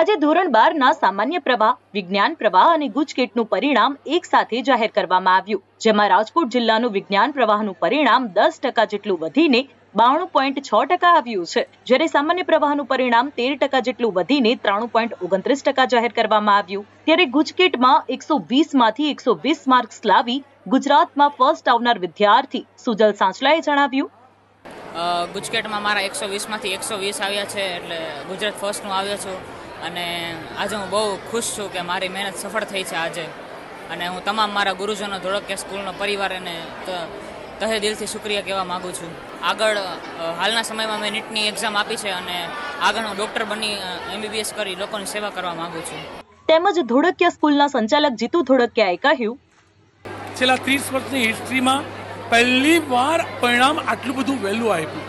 આજે ધોરણ બારના સામાન્ય પ્રવાહ, વિજ્ઞાન પ્રવાહ અને ગુજકેટનું પરિણામ એક સાથે જાહેર કરવામાં આવ્યું, જેમાં રાજકોટ જિલ્લાનું વિજ્ઞાન પ્રવાહનું પરિણામ દસ ટકા જેટલું વધીને બાણું પોઈન્ટ છ ટકા આવ્યું છે. જ્યારે સામાન્ય પ્રવાહનું પરિણામ તેર ટકા જેટલું વધીને ત્રાણું પોઈન્ટ ઓગણત્રીસ ટકા જાહેર કરવામાં આવ્યું. ત્યારે ગુજકેટમાં એકસો વીસમાંથી એકસો વીસ માર્ક્સ લાવી ગુજરાતમાં ફર્સ્ટ આવનાર વિદ્યાર્થી સુજલ સાંચલાએ જણાવ્યું. ગુજકેટમાં મારા એકસો વીસમાંથી એકસો વીસ આવ્યા છે, એટલે ગુજરાત ફર્સ્ટનું આવ્યો છું. અને આજે હું બહુ ખુશ છું કે મારી મહેનત સફળ થઈ છે આજે. અને હું તમામ મારા ગુરુજનો ધોળકિયા સ્કૂલનો પરિવાર અને તહે દિલથી શુક્રિયા કહેવા માગું છું. આગળ હાલના સમયમાં મેં નીટની એક્ઝામ આપી છે અને આગળ હું ડૉક્ટર બની એમબીબીએસ કરી લોકોની સેવા કરવા માગું છું. તેમજ ધોળકિયા સ્કૂલના સંચાલક જીતુ ધોળકિયાએ કહ્યું છેલ્લા ત્રીસ વર્ષની હિસ્ટ્રીમાં પહેલી વાર પરિણામ આટલું બધું વહેલું આપ્યું.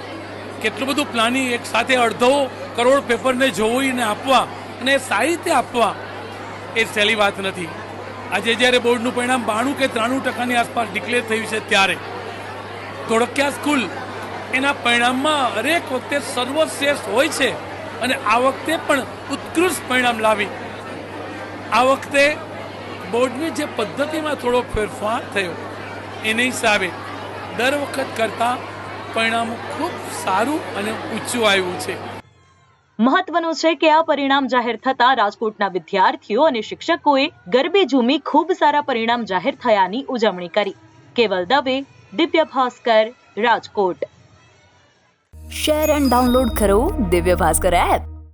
કેટલું બધું પ્લાનિંગ એક સાથે અડધો કરોડ પેપરને જોઈને આપવા અને રીતે આપવા એ સહેલી વાત નથી. આજે જ્યારે બોર્ડનું પરિણામ બાણું કે ત્રાણું ટકાની આસપાસ ડિક્લેર થયું છે ત્યારે ધોળકિયા સ્કૂલ એના પરિણામમાં હરેક વખતે સર્વશ્રેષ્ઠ હોય છે અને આ વખતે પણ ઉત્કૃષ્ટ પરિણામ લાવી. આ વખતે બોર્ડની જે પદ્ધતિમાં થોડો ફેરફાર થયો એની હિસાબે દર વખત કરતાં પરિણામ ખૂબ સારું અને ઊંચું આવ્યું છે. મહત્વનું છે કે આ પરિણામ જાહેર થતા રાજકોટના વિદ્યાર્થીઓ અને શિક્ષકોએ ગરબે ઝૂમી ખૂબ સારા પરિણામ જાહેર થયાની ઉજવણી કરી. Keval Dave, Divya Bhaskar, Rajkot. Share and download કરો દિવ્ય ભાસ્કર એપ.